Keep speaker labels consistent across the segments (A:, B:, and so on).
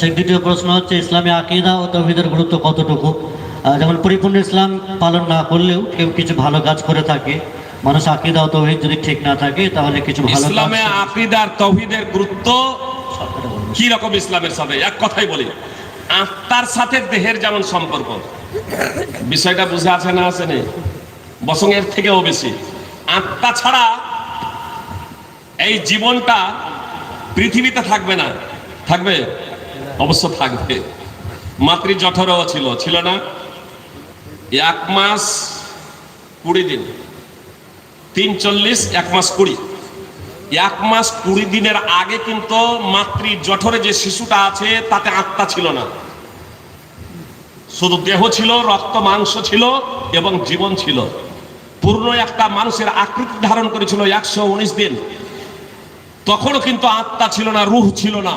A: সেই দ্বিতীয় প্রশ্ন হচ্ছে ইসলামী আকিদা ও তৌহিদের গুরুত্ব কতটুকু? যেমন পরিপূর্ণ ইসলাম পালন না করলেও কেউ কিছু ভালো কাজ করে থাকে। মানুষ আকিদা ও তৌহিদ যদি ঠিক না থাকে তাহলে কিছু ভালো
B: ইসলামে আকিদার তৌহিদের গুরুত্ব কি রকম ইসলামের সাথে? এক কথাই বলি আত্মার সাথে দেহের যেমন সম্পর্ক বিষয়টা বুঝে আছে না আছে নেই বসং এর থেকেও বেশি। আত্মা ছাড়া এই জীবনটা পৃথিবীতে থাকবে না। থাকবে? অবশ্য থাকবে। মাতৃ জঠরও ছিল ছিল না। এক মাস কুড়ি দিন। তিন চল্লিশ, এক মাস কুড়ি। এক মাস কুড়ি দিনের আগে কিন্তু মাতৃ জঠরে যে শিশুটা আছে, তাতে আত্মা ছিল না। শুধু দেহ ছিল, রক্ত, মাংস ছিল এবং জীবন ছিল। পূর্ণ একটা মানুষের আকৃতি ধারণ করেছিল একশো উনিশ দিন। তখনও কিন্তু আত্মা ছিল না, রুহ ছিল না।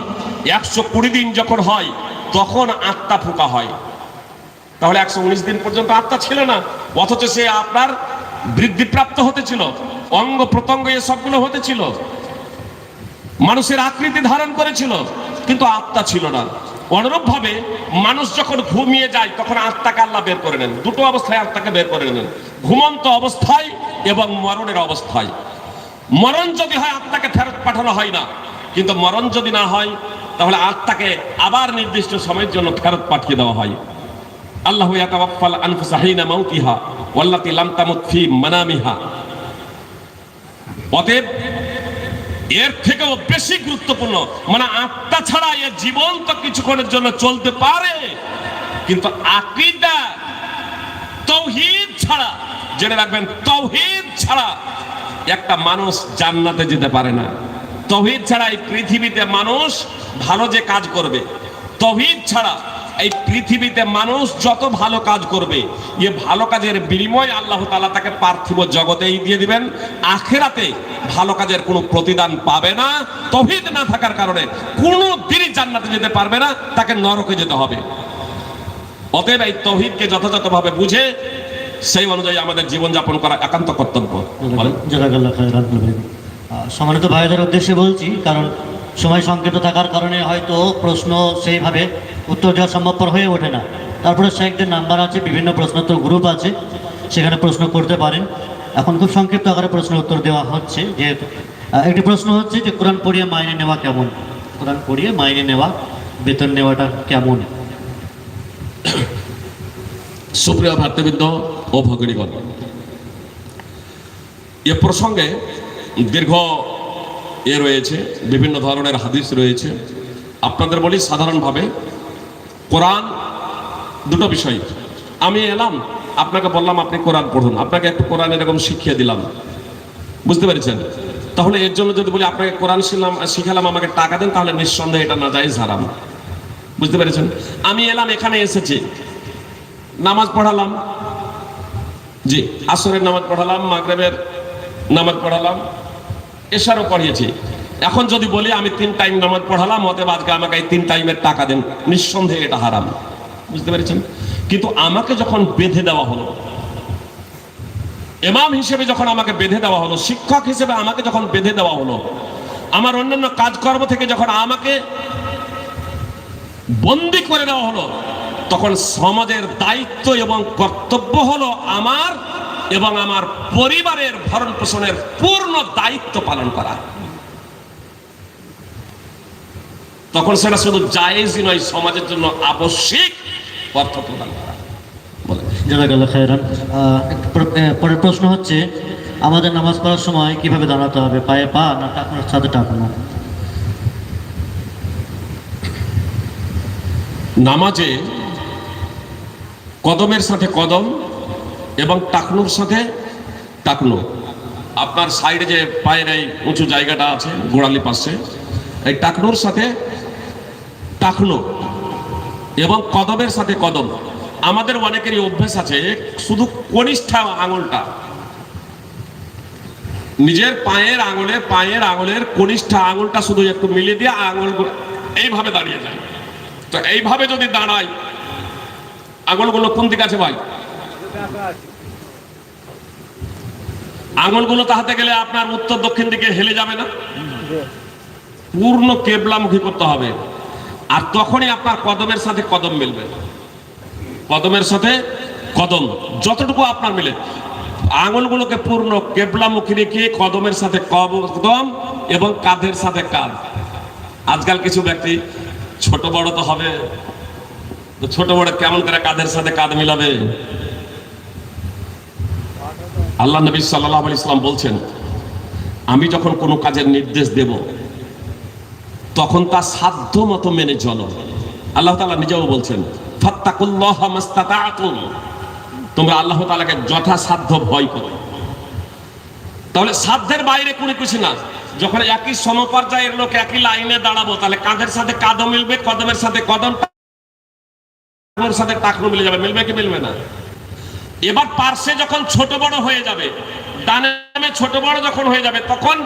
B: একশো কুড়ি দিন যখন হয়, তখন আত্মা ফুকা হয়। তাহলে একশো উনিশ দিন পর্যন্ত আত্মা ছিল না, অথচ সে আপনার বৃদ্ধিপ্রাপ্ত হতেছিল অঙ্গ প্রত্যঙ্গ এ সবগুলো হতেছিল মানুষের আকৃতি ধারণ করেছিল, কিন্তু আত্মা ছিল না। অনুরূপ ভাবে মানুষ যখন ঘুমিয়ে যায়, তখন আত্মাকে আল্লাহ বের করে নেন। দুটো অবস্থায় আত্মাকে বের করে নেন। ঘুমন্ত অবস্থায় এবং মরণের অবস্থায়। মরণ যদি হয়, আত্মাকে ফেরত পাঠানো হয় না। কিন্তু মরণ যদি না হয়, তাহলে আত্মাকে আবার নির্দিষ্ট সময়ের জন্য ফেরত পাঠিয়ে দেওয়া হয়। আল্লাহ ইয়াতাওয়াফাল আনফুসা হিনা মাউতিহা, ওয়াল্লাতি লাম তামুত ফি মানামিহা। অতএব, এর থেকেও বেশি গুরুত্বপূর্ণ মানে আত্মা ছাড়া এর জীবন তো কিছুক্ষণের জন্য চলতে পারে। কিন্তু আকিদা, তৌহিদ ছাড়া, জেনে রাখবেন, তৌহিদ ছাড়া একটা মানুষ জান্নাতে যেতে পারে না। তৌহিদ ছাড়া এই পৃথিবীতে মানুষ ভালো যে কাজ করবে, তৌহিদ ছাড়া এই পৃথিবীতে মানুষ যত ভালো কাজ করবে, এ ভালো কাজের বিনিময় আল্লাহ তালা তাকে পার্থিব জগতেই দিয়ে দিবেন। আখেরাতে ভালো কাজের কোনো প্রতিদান পাবে না। তৌহিদ না থাকার কারণে কোনো দিনই জান্নাতে যেতে পারবে না, তাকে নরকে যেতে হবে। অতএব এই তৌহিদকে যথাযথভাবে বুঝে সেই অনুযায়ী আমাদের জীবনযাপন করা একান্ত কর্তব্য।
A: সম্মানিত ভাইদের উদ্দেশ্যে বলছি কারণ সময় সংকেত থাকার কারণে হয়তো প্রশ্ন সেইভাবে উত্তর দেওয়া সম্ভবপর হয়ে ওঠে না। তারপরে শেখদের নাম্বার আছে বিভিন্ন প্রশ্নোত্তর গ্রুপ আছে সেখানে প্রশ্ন করতে পারেন। এখন খুব সংক্ষিপ্ত আকারে প্রশ্ন উত্তর দেওয়া হচ্ছে আহ, একটি প্রশ্ন হচ্ছে যে কোরআন পড়িয়ে মাইনে নেওয়া কেমন? কোরআন পড়িয়ে মাইনে নেওয়া বেতন নেওয়াটা কেমন?
B: সুপ্রিয় ভাতৃবৃন্দ ও ভগিনীগণ এ প্রসঙ্গে দীর্ঘ এ রয়েছে, বিভিন্ন ধরনের হাদিস রয়েছে। আপনাদের বলি সাধারণভাবে কোরআন দুটো বিষয়। আমি এলাম, আপনাকে বললাম আপনি কোরআন পড়ুন, আপনাকে একটু কোরআন এরকম শিখিয়ে দিলাম। বুঝতে পেরেছেন? তাহলে এর জন্য যদি বলি আপনাকে কোরআন শিখলাম শিখালাম, আমাকে টাকা দেন, তাহলে নিঃসন্দেহে এটা না যায় হারাম। বুঝতে পেরেছেন? আমি এলাম, এখানে এসেছি। নামাজ পড়ালাম জি, আসরের নামাজ পড়ালাম, মাগরেবের নামাজ পড়ালাম এশারও পড়িয়েছি। এখন যদি বলি আমি তিন টাইম নামাজ পড়ালাম, অতএব আজকে আমাকে এই তিন টাইমের টাকা দেন। নিঃসন্দেহে এটা হারাম। বুঝতে পেরেছেন? কিন্তু আমাকে যখন বেঁধে দেওয়া হলো এমাম হিসেবে যখন আমাকে বেঁধে দেওয়া হলো, শিক্ষক হিসেবে আমাকে যখন বেঁধে দেওয়া হলো, আমার অন্যান্য কাজকর্ম থেকে যখন আমাকে বন্দি করে দেওয়া হলো তখন সমাজের দায়িত্ব এবং কর্তব্য হলো আমার এবং আমার পরিবারের ভরণ পোষণের পূর্ণ দায়িত্ব পালন করা। তখন সেটা শুধু জায়েজই নয় সমাজের জন্য আবশ্যিক অর্থ প্রদান করা।
A: পরের প্রশ্ন হচ্ছে আমাদের নামাজ পড়ার সময় কীভাবে দাঁড়াতে হবে? পায়ে পা না টাকনোর সাথে টাকনো?
B: নামাজে কদমের সাথে কদম এবং টাকনুর সাথে টাকনু। আপনার সাইডে যে পায়ের এই উঁচু জায়গাটা আছে, গোড়ালি পাশে, এই টাকনুর সাথে টাকনু এবং কদমের সাথে কদম। আমাদের অনেকেরই অভ্যেস আছে, শুধু কনিষ্ঠা আঙুলটা। নিজের পায়ের আঙুলে, পায়ের আঙুলের কনিষ্ঠা আঙুলটা শুধু একটু মিলিয়ে দিয়ে আঙুল এইভাবে দাঁড়িয়ে যায়। তো এইভাবে যদি দাঁড়াই আঙুলগুলো কোন দিকে আছে ভাই? আঙুলগুলো তাহাতে গেলে আপনার উত্তর দক্ষিণ দিকে হেলে যাবে না? পূর্ণ কেবলামুখী করতে হবে। আর তখনই আপনার কদমের সাথে কদম মিলবে। কদমের সাথে কদম, যতটুকু আপনার মিলে। আঙুলগুলোকে পূর্ণ কেবলামুখী রেখে কদমের সাথে কদম এবং কাঁধের সাথে কাঁধ। আজকাল কিছু ব্যক্তি ছোট বড় তো হবে। তো ছোট বড় কেমন করে কাঁধের সাথে কাঁধ মিলাবে? আল্লাহ নবী সাল্লাহ আলি ইসলাম বলছেন, আমি যখন কোনো কাজের নির্দেশ দেব, তখন তা সাধ্য মতো মেনে চলো। আল্লাহ তাআলা নিজেও বলছেন, ফাত্তাকুল্লাহ মাস্তাতাতুম। তোমরা আল্লাহ তাআলাকে যথাসাধ্য ভয় করো। তাহলে সাধ্যের বাইরে কোনো কিছু না। যখন একই সমপর্যায়ের লোক একই লাইনে দাঁড়াবো, তাহলে কাঁধের সাথে কাঁধও মিলবে, কদমের সাথে কদম টাকনুর সাথে টাকনু মিলে যাবে, মিলবে কি মিলবে না? এবার পার্শ্বে যখন ছোট বড় হয়ে যাবে, ডানে ছোট বড় যখন হয়ে যাবে, তখন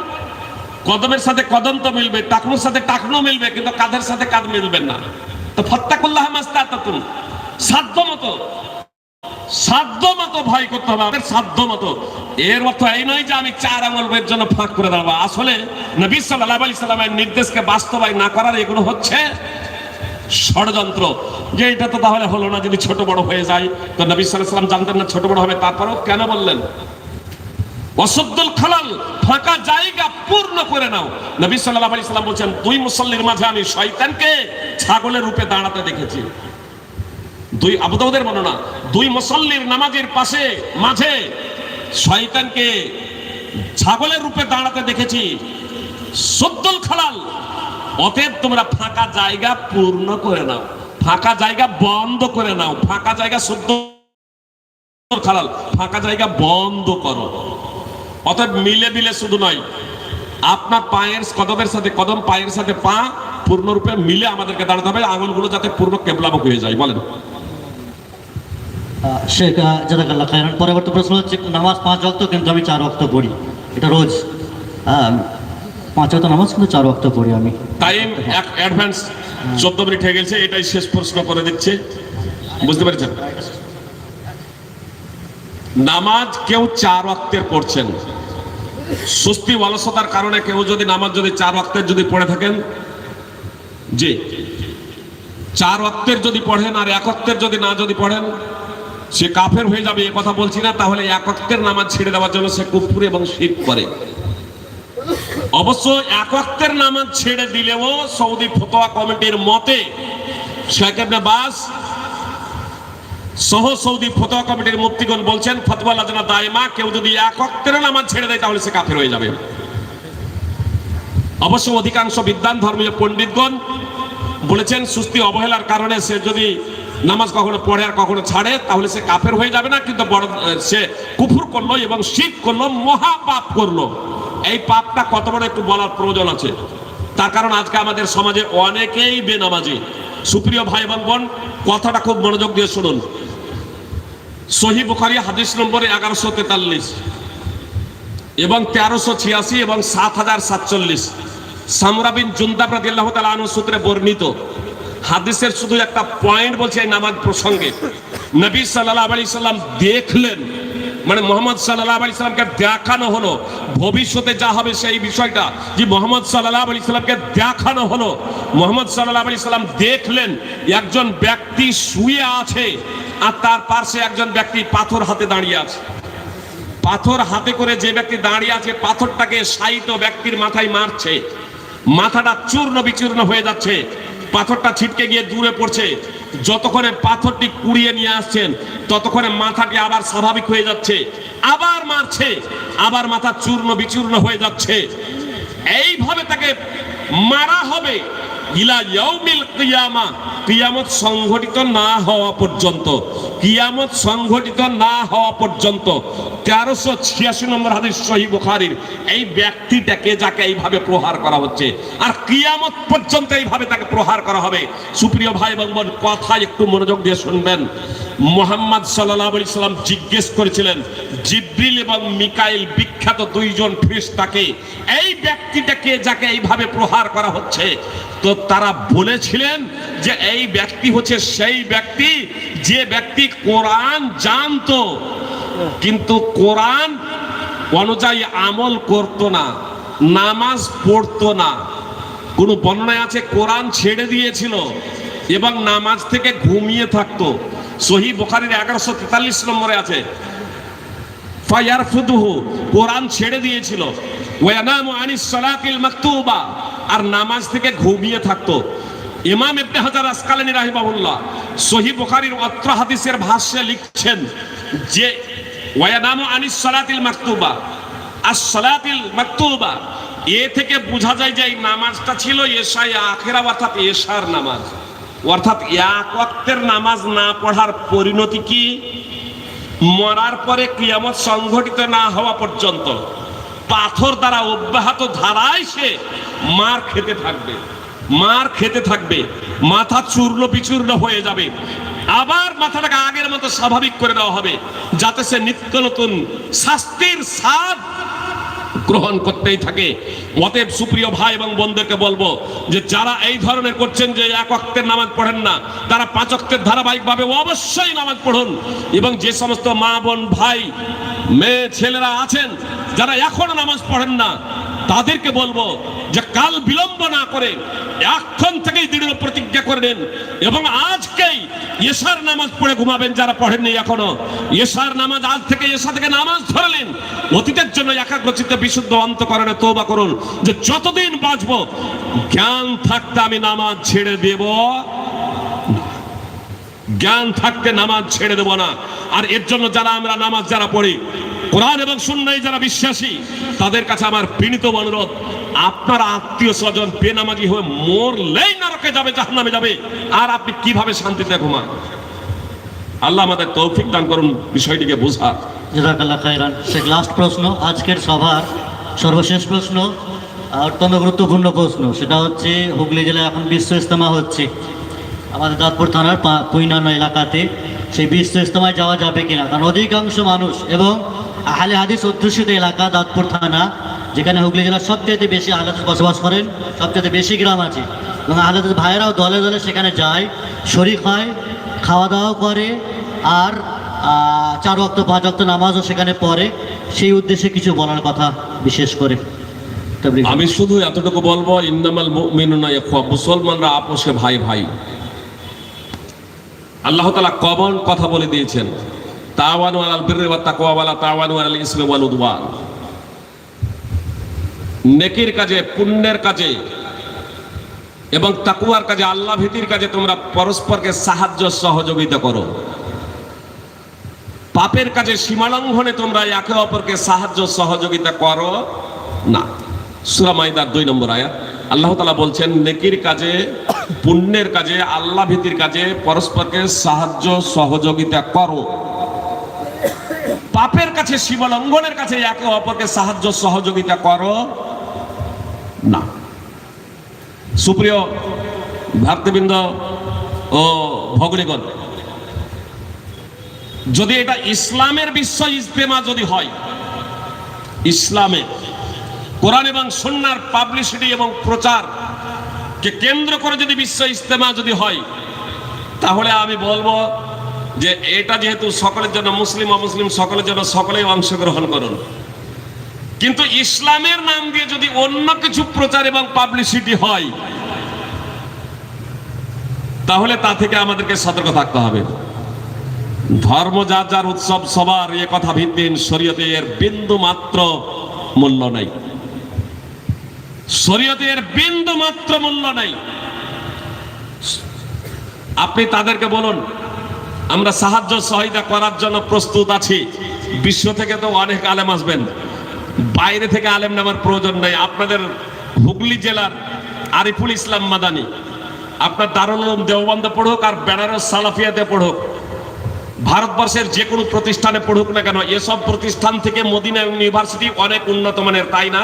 B: কদমের সাথে কদম তো মিলবে, টাকনুর সাথে টাকনু মিলবে, কিন্তু কাঁধের সাথে কাঁধ মিলবে না। তো ফত্তাকুল্লাহ মাস্তাতুন সাধ্য মতো সাধ্য মতো ভয় করতে হবে, আমাদের সাধ্য মতো। এর অর্থ এই নয় যে আমি চার আঙুলের জন্য ফাঁক করে দাঁড়াবো। আসলে নবী সাল্লাহ আলি সাল্লামের নির্দেশকে বাস্তবায়ন না করার এগুলো হচ্ছে ষড়যন্ত্র। যে এটা তো তাহলে হলো না, যদি ছোট বড় হয়ে যায়, তো নবী সাল্লাম জানতেন না ছোট বড় হবে, তারপরেও কেন বললেন? অসদ্দুল খালাল, ফাঁকা জায়গা পূর্ণ করে নাও। নবী সাল্লাহ আলি সাল্লাম বলছেন, দুই মুসল্লির মাঝে আমি শয়তানকে ছাগলের রূপে দাঁড়াতে দেখেছি। দুই আবুদাউদের বর্ণনা, দুই মুসল্লির নামাজের পাশে, মাঝে শয়তানকে ছাগলের রূপে দাঁড়াতে দেখেছি। সদ্দুল খালাল অতএব তোমরা ফাঁকা জায়গা পূর্ণ করে নাও। ফাঁকা জায়গা বন্ধ করে নাও। ফাঁকা জায়গা সদ্য খালাল, ফাঁকা জায়গা বন্ধ করো। অতএব মিলে মিলে শুধু নয়, আপনার পায়ের কদমের সাথে, কদম পায়ের সাথে পা পূর্ণরূপে মিলে আমাদেরকে দাঁড়াতে হবে। আঙুলগুলো যাতে পূর্ণ কেবলামুখ হয়ে যায়। বলেন।
A: শেখ জাজাকাল্লাহ খায়রান, পরবর্তী প্রশ্ন হচ্ছে, নামাজ পাঁচ অক্ত কিন্তু আমি চার অক্ত পড়ি। এটা রোজ। পাঁচ অক্ত নামাজ কিন্তু চার অক্ত পড়ি আমি।
B: টাইম এক অ্যাডভান্স চোদ্দ মিনিট হয়ে গেছে, এটাই শেষ প্রশ্ন করে দিচ্ছে। বুঝতে পেরেছেন? নামাজ কেউ চার অক্তের পড়ছেন। সুস্থি অলসতার কারণে কেউ যদি নামাজ যদি চার অক্তের যদি পড়ে থাকেন, জি, চার অক্তের যদি পড়েন আর এক অক্তের যদি না যদি পড়েন, সে কাফের হয়ে যাবে, এ কথা বলছি না, তাহলে এক অক্তের নামাজ ছেড়ে দেওয়ার জন্য সে কুফুর এবং শির করে। অবশ্য এক ওয়াক্তের নামাজ ছেড়ে দিলেও সৌদি ফতোয়া কমিটির মতে শেখ বাস সহ সৌদি ফতোয়া কমিটির মুক্তিগণ বলছেন, ফতোয়া লাজনা দায়মা, কেউ যদি এক ওয়াক্তের নামাজ ছেড়ে দেয় তাহলে সে কাফের হয়ে যাবে। অবশ্য অধিকাংশ বিদ্যান ধর্মীয় পণ্ডিতগণ বলেছেন, সুস্থি অবহেলার কারণে সে যদি নামাজ কখনো পড়ে আর কখনো ছাড়ে, তাহলে সে কাফের হয়ে যাবে না। কিন্তু বড় সে কুফুর করল এবং শিখ করল, মহাপাপ করল। এই পাপটা কত বড় একটু বলার প্রয়োজন আছে। তার কারণ আজকে আমাদের সমাজে অনেকেই বেনামাজি। সুপ্রিয় ভাই এবং বোন, কথাটা খুব মনোযোগ দিয়ে শুনুন। সহি বুখারি হাদিস নম্বরে এগারোশো তেতাল্লিশ এবং তেরোশো ছিয়াশি এবং সাত হাজার সাতচল্লিশ। সামরাবিন জুন্দাব রাদিয়াল্লাহু তাআলা সূত্রে বর্ণিত। হাদিসের শুধু একটা পয়েন্ট বলছে এই নামাজ প্রসঙ্গে। নবী সাল্লাল্লাহু আলাইহি সাল্লাম দেখলেন মানে মোহাম্মদ সাল্লাল্লাহু আলাইহি সাল্লামকে দেখানো হলো। ভবিষ্যতে যা হবে সেই বিষয়টা যে মোহাম্মদ সাল্লাল্লাহু আলাইহি সাল্লামকে দেখানো হলো। মোহাম্মদ সাল্লাহ আলাইহি সাল্লাম দেখলেন একজন ব্যক্তি শুয়ে আছে আর তার পাশে একজন ব্যক্তি পাথর হাতে দাঁড়িয়ে আছে। পাথর হাতে করে যে ব্যক্তি দাঁড়িয়ে আছে, পাথরটাকে সাইত ব্যক্তির মাথায় মারছে। মাথাটা চূর্ণ বিচূর্ণ হয়ে যাচ্ছে। পাথরটা ছিটকে গিয়ে দূরে পড়ছে। যতক্ষণে পাথরটি কুড়িয়ে নিয়ে আসছেন, ততক্ষণে মাথাটি আবার স্বাভাবিক হয়ে যাচ্ছে, আবার মারছে, আবার মাথা চূর্ণ বিচূর্ণ হয়ে যাচ্ছে। এইভাবে তাকে মারা হবে ইলা ইয়াউমিল কিয়ামা, কিয়ামত সংঘটিত না হওয়া পর্যন্ত। কিয়ামত সংঘটিত না হওয়া পর্যন্ত তেরোশো ছিয়াশি নম্বর হাদিস সহি বুখারির এই ব্যক্তিটাকে যাকে এইভাবে প্রহার করা হচ্ছে। আর কিয়ামত পর্যন্ত এইভাবে তাকে প্রহার করা হবে। সুপ্রিয় ভাই এবং বোন, কথা একটু মনোযোগ দিয়ে শুনবেন। মোহাম্মদ সাল্লাহ সাল্লাম জিজ্ঞেস করেছিলেন, জিব্রিল এবং মিকাইল বিখ্যাত দুইজন ফিরিস্তাকে এই ব্যক্তিটাকে যাকে এইভাবে প্রহার করা হচ্ছে? তো তারা বলেছিলেন যে, এই ব্যক্তি হচ্ছে সেই ব্যক্তি যে ব্যক্তি কোরআন জানতো, কিন্তু কোরআন অনুযায়ী আমল করত না, নামাজ পড়তো না। কোন বর্ণনায় আছে, কোরআন ছেড়ে দিয়েছিল এবং নামাজ থেকে ঘুমিয়ে থাকতো। সহি বোখারির এগারোশো তেতাল্লিশ নম্বরে আছে, ফায়ারফুদুহু, কোরআন ছেড়ে দিয়েছিল। ওয়ানামু আনিস সালাতিল মাকতুবা, আর নামাজ থেকে ঘুমিয়ে থাকতো। ইমাম ইবনে হাজার আসকালানি রাহিমাহুল্লাহ সহি বুখারীর অত্র হাদিসের ভাষ্যে লিখছেন যে, ওয়ানামু আনিস সালাতিল মাকতুবা। আর সালাতিল মাকতুবা। এ থেকে বোঝা যায় যে এই নামাজটা ছিল এশায় আখেরা, অর্থাৎ এশার নামাজ। অর্থাৎ এক ওয়াক্তের নামাজ না পড়ার পরিণতি কি? মরার পরে কিয়ামত সংঘটিত না হওয়া পর্যন্ত পাথর দ্বারা অব্যাহত ধারায় সে মার খেতে থাকবে। মার খেতে থাকবে, মাথা চূর্ণ বিচূর্ণ হয়ে যাবে। আবার মাথাটাকে আগের মতো স্বাভাবিক করে দেওয়া হবে, যাতে সে নিত্য নতুন শাস্তির স্বাদ গ্রহণ করতেই থাকে। অতএব সুপ্রিয় ভাই এবং বোনদেরকে বলব যে যারা এই ধরনের করছেন যে এক অক্তের নামাজ পড়েন না, তারা পাঁচ অক্তের ধারাবাহিকভাবে অবশ্যই নামাজ পড়ুন। এবং যে সমস্ত মা, বোন, ভাই, মেয়ে, ছেলেরা আছেন, যারা এখনও নামাজ পড়েন না, তাদেরকে বলব যে কাল বিলম্ব না করে এখন থেকেই দৃঢ় প্রতিজ্ঞা করে নেন এবং আজকেই এশার নামাজ পড়ে ঘুমাবেন যারা পড়েননি এখনও। এশার নামাজ আজ থেকে এশা থেকে নামাজ ধরলেন। অতীতের জন্য একাগ্রচিত্তে, বিশুদ্ধ, অন্তকরণে তৌবা করুন যে যতদিন বাঁচবো, জ্ঞান থাকতে আমি নামাজ ছেড়ে দেব। জ্ঞান থাকতে নামাজ ছেড়ে দেব না। আর এর জন্য যারা আমরা নামাজ যারা পড়ি, কোরআন এবং সুন্নাই যারা বিশ্বাসী, তাদের কাছে আমার বিনীত অনুরোধ আপনার আত্মীয় স্বজন বেনামাজি হয়ে মরলেই নরকে যাবে, জাহান্নামে যাবে। আর আপনি কীভাবে শান্তিতে ঘুমান? আল্লাহ আমাদের তৌফিক দান করুন বিষয়টিকে বোঝা
A: জাজাকাল্লাহ খাইরান লাস্ট প্রশ্ন, আজকের সভার সর্বশেষ প্রশ্ন অত্যন্ত গুরুত্বপূর্ণ প্রশ্ন। সেটা হচ্ছে, হুগলি জেলায় এখন বিশ্ব ইস্তেমা হচ্ছে। আমাদের দাঁতপুর থানার পা- এলাকাতে সেই বিশ্ব ইস্তেমায় যাওয়া যাবে কিনা? কারণ অধিকাংশ মানুষ এবং আহলে হাদিস অধ্যুষিত এলাকা দাঁতপুর থানা যেখানে হুগলি জেলার সবচেয়ে বেশি আহলে হাদিস বসবাস করেন সবচেয়ে বেশি গ্রাম আছে। এবং আহলে হাদিস ভাইয়েরাও দলে দলে সেখানে যায়, শরিক হয় খাওয়া দাওয়াও করে, আর চার অক্ত পাঁচ অক্ত নামাজও সেখানে পড়ে। সেই উদ্দেশ্যে কিছু বলার কথা বিশেষ করে।
B: আমি শুধু এতটুকু বলব ইন্দামাল মুসলমানরা আপোষে ভাই ভাই। আল্লাহ তালা কমন কথা বলে দিয়েছেন। তাওয়ানু আলাল বিররি ওয়াত তাকওয়া, ওয়ালা তাওয়ানু আলাল ইসমি ওয়াল উদওয়ান। নেকির কাজে, পুণ্যের কাজে এবং তাকুয়ার কাজে, আল্লাহ ভীতির কাজে তোমরা পরস্পরকে সাহায্য, সহযোগিতা করো। পাপের কাজে সীমালঙ্ঘনে তোমরা একে অপরকে সাহায্য, সহযোগিতা করো না। সূরা মাইদার দুই নম্বর আয়াত। আল্লাহ তাআলা বলছেন, নেকির কাজে, পুণ্যের কাজে, আল্লাহ ভীতির কাজে পরস্পরকে সাহায্য, সহযোগিতা করো। পাপের কাছে সীমালঙ্ঘনের কাছে একে অপরকে সাহায্য, সহযোগিতা করো না। সুপ্রিয় ভক্তবৃন্দ ও ভগ্নীগণ, যদি এটা ইসলামের বিশ্ব ইজতেমা যদি হয় ইসলামের কোরআন এবং সন্ন্যার পাবলিসিটি এবং প্রচার কে কেন্দ্র করে যদি বিশ্ব ইজতেমা যদি হয়, তাহলে আমি বলব যে এটা যেহেতু সকলের জন্য মুসলিম অমুসলিম, সকলের জন্য সকলেই অংশগ্রহণ করুন। কিন্তু ইসলামের নাম দিয়ে যদি অন্য কিছু প্রচার এবং পাবলিসিটি হয়, তাহলে তা থেকে আমাদেরকে সতর্ক থাকতে হবে। ধর্ম যার যার উৎসব, সবার এ কথা ভিত্তিহীন, শরীয়তে এর বিন্দু মাত্র মূল্য নাই। শরীয়তে এর বিন্দু মাত্র মূল্য নাই। আপনি তাদেরকে বলুন, আমরা সাহায্য সহায়তা করার জন্য প্রস্তুত আছি। বিশ্ব থেকে তো অনেক আলেম আসবেন। বাইরে থেকে আলেম নেওয়ার প্রয়োজন নেই। আপনাদের হুগলি জেলার আরিফুল ইসলাম মাদানি, আপনার দারুল দেওবন্দে পড়ুক আর বেনারস সালাফিয়াতে পড়ুক, ভারতবর্ষের যে কোনো প্রতিষ্ঠানে পড়ুক না কেন, এসব প্রতিষ্ঠান থেকে মদিনা ইউনিভার্সিটি অনেক উন্নত মানের, তাই না?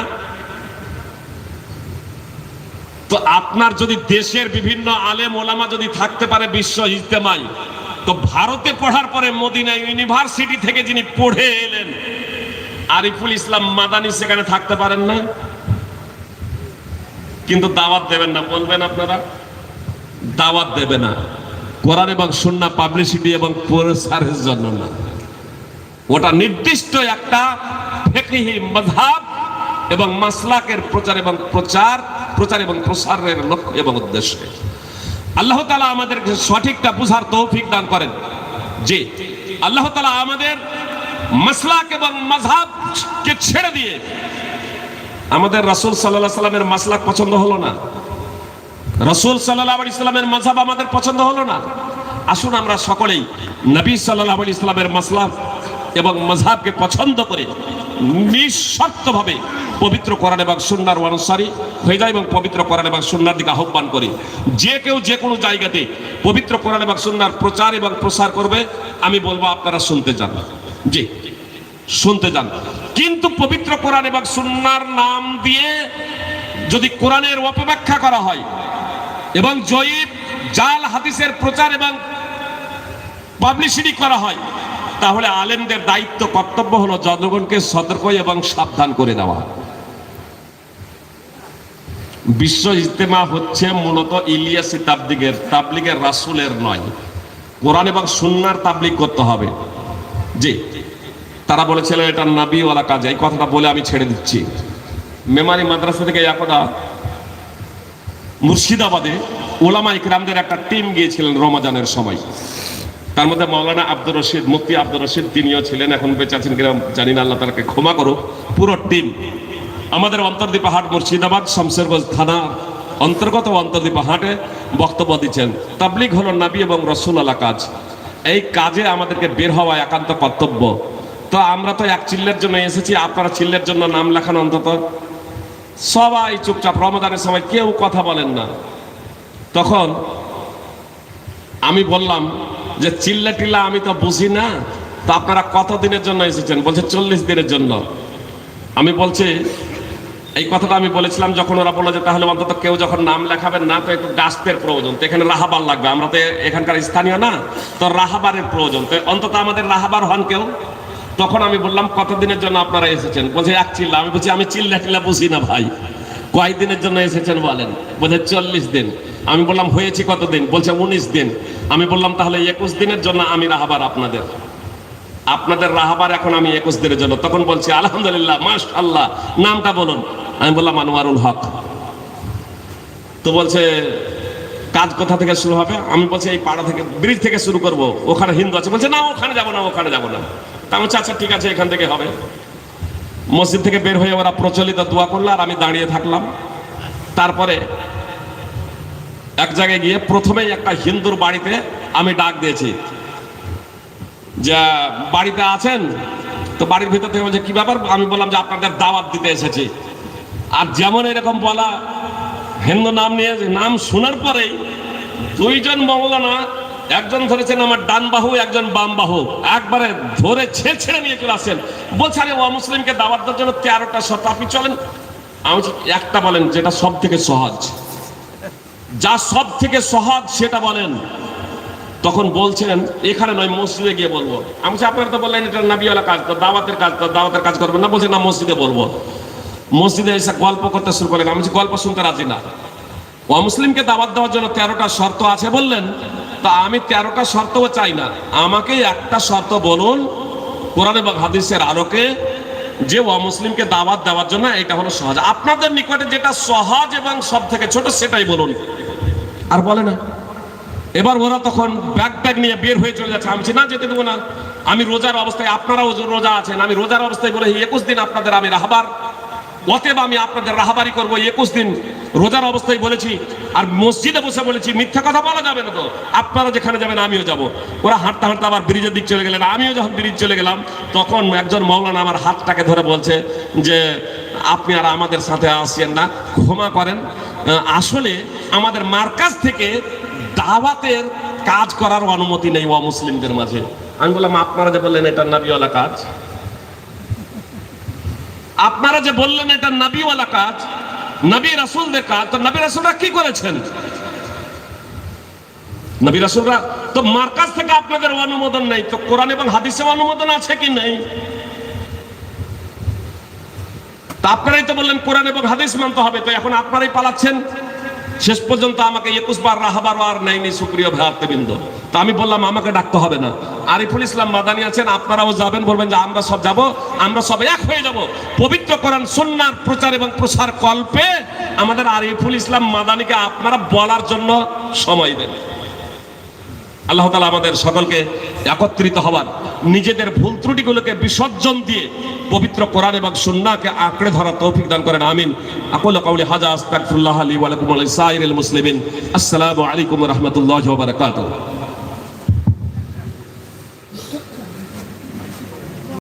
B: তো আপনার যদি দেশের বিভিন্ন আলেম ওলামা যদি থাকতে পারে বিশ্ব ইজতেমাই তো ভারতে পড়ার পরে মদিনা ইউনিভার্সিটি থেকে যিনি পড়ে এলেন আরিফুল ইসলাম মাদানি সেখানে থাকতে পারেন না কিন্তু দাওয়াত দেবেন না। বলবেন আপনারা, দাওয়াত দেবে না। কোরআন এবং সুন্না পাবলিসিটি এবং প্রসারের জন্য না। ওটা নির্দিষ্ট একটা মধাব এবং মাসলাকের প্রচার এবং প্রচার প্রচার এবং প্রসারের লক্ষ্য এবং উদ্দেশ্যে। আল্লাহ তালা আমাদেরকে সঠিকটা বুঝার তৌফিক দান করেন। যে আল্লাহ তালা আমাদের মাসলাক এবং মাঝহাবকে ছেড়ে দিয়ে। আমাদের রাসূল আলাইহি সাল্লামের মাসলাক পছন্দ হলো না। রসুল সাল্লাহ আলি ইসলামের মাঝহাব আমাদের পছন্দ হলো না। আসুন আমরা সকলেই নবী সাল্লাহ আলি ইসলামের মাসলাক এবং মজহাবকে পছন্দ করে নিঃস্বার্থভাবে পবিত্র কোরআন এবং সুন্নার অনুসারী হয়ে যায় এবং পবিত্র কোরআন এবং সুন্নার দিকে আহ্বান করি। যে কেউ যে কোনো জায়গাতে পবিত্র কোরআন এবং সুন্নার প্রচার এবং প্রসার করবে, আমি বলব আপনারা শুনতে যান জি। শুনতে যান কিন্তু পবিত্র কোরআন এবং সুন্নার নাম দিয়ে যদি কোরআনের অপব্যাখ্যা করা হয় এবং জয়ীব জাল হাদিসের প্রচার এবং পাবলিসিটি করা হয়, তাহলে আলেমদের দায়িত্ব, কর্তব্য হলো জনগণকে সতর্ক এবং সাবধান করে দেওয়া। বিশ্ব ইজতেমা হচ্ছে মূলত ইলিয়াসি তাবলিগের তাবলিগের রাসুলের নয়। কোরআন এবং সুন্নার তাবলিগ করতে হবে। জি। তারা বলেছিলেন এটা নাবিওয়ালা কাজ, এই কথাটা বলে আমি ছেড়ে দিচ্ছি। মেমারি মাদ্রাসা থেকে একদা মুর্শিদাবাদে ওলামা ইকরামদের একটা টিম গিয়েছিলেন রমাজানের সময়। তার মধ্যে মৌলানা আব্দুর রশিদ, মুফতি আব্দুর রশিদ তিনিও ছিলেন, এখন বেঁচে আছেন কিনা জানি না, আল্লাহ তালাকে ক্ষমা করুক। পুরো টিম। আমাদের অন্তর্দ্বীপ হাট মুর্শিদাবাদ শমশেরগঞ্জ থানা অন্তর্গত অন্তর্দ্বীপ হাটে বক্তব্য দিচ্ছেন। তাবলিগ হলো নাবি এবং রসুল আলা কাজ। এই কাজে আমাদেরকে বের হওয়া একান্ত কর্তব্য। তো আমরা তো এক চিল্লের জন্য এসেছি, আপনারা চিল্লের জন্য নাম লেখান অন্তত। সবাই চুপচাপ, রমজানের সময় কেউ কথা বলেন না। তখন আমি বললাম যে, চিল্লা টিল্লা আমি তো বুঝি না, তো আপনারা কত দিনের জন্য এসেছেন? বলছে, চল্লিশ দিনের জন্য। আমি বলছি এই কথাটা আমি বলেছিলাম যখন ওরা বলল যে তাহলে অন্তত কেউ যখন নাম লেখাবেন না, তো একটু গাছের প্রয়োজন। তো এখানে রাহাবার লাগবে। আমরা তো এখানকার স্থানীয় না, তো রাহাবারের প্রয়োজন। তো অন্তত আমাদের রাহাবার হন কেউ। তখন আমি বললাম, কতদিনের জন্য আপনারা এসেছেন? বলছে, এক চিল্লা। আমি বলছি, আমি চিল্লা টিল্লা বুঝি না ভাই। কয় দিনের জন্য এসেছেন বলেন? বলছে, চল্লিশ দিন। আমি বললাম, হয়েছি কতদিন? বলছে, উনিশ দিন। আমি বললাম, তাহলে একুশ দিনের জন্য আমি রাহাবার আপনাদের। আপনাদের রাহাবার এখন আমি একুশ দিনের জন্য। তখন বলছি আলহামদুলিল্লাহ মাস আল্লাহ নামটা বলুন। আমি বললাম আনোয়ারুল হক। তো বলছে কাজ কোথা থেকে শুরু হবে? আমি বলছি এই পাড়া থেকে ব্রিজ থেকে শুরু করব। ওখানে হিন্দু আছে। বলছে না ওখানে যাব না ওখানে যাব না। তা বলছি, আচ্ছা ঠিক আছে এখান থেকে হবে। মসজিদ থেকে বের হয়ে ওরা প্রচলিত দোয়া করল আর আমি দাঁড়িয়ে থাকলাম। তারপরে এক জায়গায় গিয়ে প্রথমেই একটা হিন্দুর বাড়িতে আমি ডাক দিয়েছি যে বাড়িতে আছেন, তো বাড়ির ভিতর থেকে বলছে, কি ব্যাপার? আমি বললাম যে, আপনাদের দাওয়াত দিতে এসেছি। আর যেমন এরকম বলা, হিন্দু নাম নিয়ে নাম শোনার পরেই দুইজন মৌলানা, একজন ধরেছেন আমার ডান বাহু, একজন বাম বাহু, একবারে ধরে ছেড়ে ছেড়ে নিয়ে চলে আসেন বলছে, আরে ও মুসলিমকে দাওয়াত দেওয়ার জন্য তেরোটা শর্ত, আপনি চলেন। আমি একটা বলেন, যেটা সব থেকে সহজ। যা সব থেকে সহজ, সেটা বলেন। তখন বলছেন, এখানে নয়, মসজিদে গিয়ে বলব। আমি আপনারা তো বললেন এটা নাবিওয়ালা কাজ, তো দাওয়াতের কাজ, তো দাওয়াতের কাজ করবেন না। বলছেন না, মসজিদে বলব। মসজিদে এসে গল্প করতে শুরু করলেন। আমি গল্প শুনতে রাজি না। ও মুসলিমকে দাওয়াত দেওয়ার জন্য তেরোটা শর্ত আছে বললেন। তা আমি তেরোটা শর্তও চাই না। আমাকে একটা শর্ত বলুন, কোরআন এবং হাদিসের আলোকে যে ও মুসলিমকে দাওয়াত দেওয়ার জন্য এটা হলো সহজ। আপনাদের নিকটে যেটা সহজ এবং সব থেকে ছোট সেটাই বলুন। আর বলে না। এবার ওরা তখন ব্যাগ ব্যাগ নিয়ে বের হয়ে চলে যাচ্ছে। আমি না, যেতে দেবো না। আমি রোজার অবস্থায়, আপনারাও রোজা আছেন, আমি রোজার অবস্থায় বলে একুশ দিন আপনাদের আমি রাহাবার। অতএব আমি আপনাদের রাহাবারি করব একুশ দিন। রোজার অবস্থায় বলেছি, আর মসজিদে বসে বলেছি, মিথ্যা কথা বলা যাবে না তো। আপনারা যেখানে যাবেন, আমিও যাব। ওরা হাঁটতে হাঁটতে আবার ব্রিজের দিক চলে গেলেন। আমিও যখন ব্রিজ চলে গেলাম, তখন একজন মৌলানা আমার হাতটাকে ধরে বলছে যে, আপনি আর আমাদের সাথে আসছেন না, ক্ষমা করেন। আসলে আমাদের মার্কাজ থেকে দাওয়াতের কাজ করার অনুমতি নেই ও মুসলিমদের মাঝে। আমি বললাম, আপনারা যে বললেন এটা নাবিওয়ালা কাজ? আপনারা যে বললেন এটা নাবিওয়ালা কাজ, নবী রাসূলদের কাজ, তো নবী রাসূলরা কি করেছেন? নবী রাসূলরা, তো মার্কাজ থেকে আপনাদের অনুমোদন নেই, তো কোরআন এবং হাদিসে অনুমোদন আছে কি নেই? তা আপনারাই তো বললেন, কোরআন এবং হাদিস মানতে হবে, তো এখন আপনারাই পালাচ্ছেন। শেষ পর্যন্ত আমাকে একুশ বার, রাহাবার আর নেয়নি সুপ্রিয় ভাতৃবৃন্দ তা আমি বললাম, আমাকে ডাকতে হবে না। আরিফুল ইসলাম মাদানি আছেন, আপনারাও যাবেন, বলবেন যে আমরা সব যাব, আমরা সব এক হয়ে যাব। পবিত্র কোরআন, সুন্নার প্রচার এবং প্রসার কল্পে আমাদের আরিফুল ইসলাম মাদানিকে আপনারা বলার জন্য সময় দেন। আল্লাহ তালা আমাদের সকলকে একত্রিত হবার নিজেদের ভুল ত্রুটিগুলোকে বিসর্জন দিয়ে পবিত্র কোরআন এবং সুন্নাকে আঁকড়ে ধরা তৌফিক দান করেন, আমিন। আকুল কাউলি হাজা আস্তাকুল্লাহ আলী ওয়ালাইকুম ওয়া লিসাইরিল মুসলিমিন। আসসালামু আলাইকুম রহমতুল্লাহ বারাকাতুহু।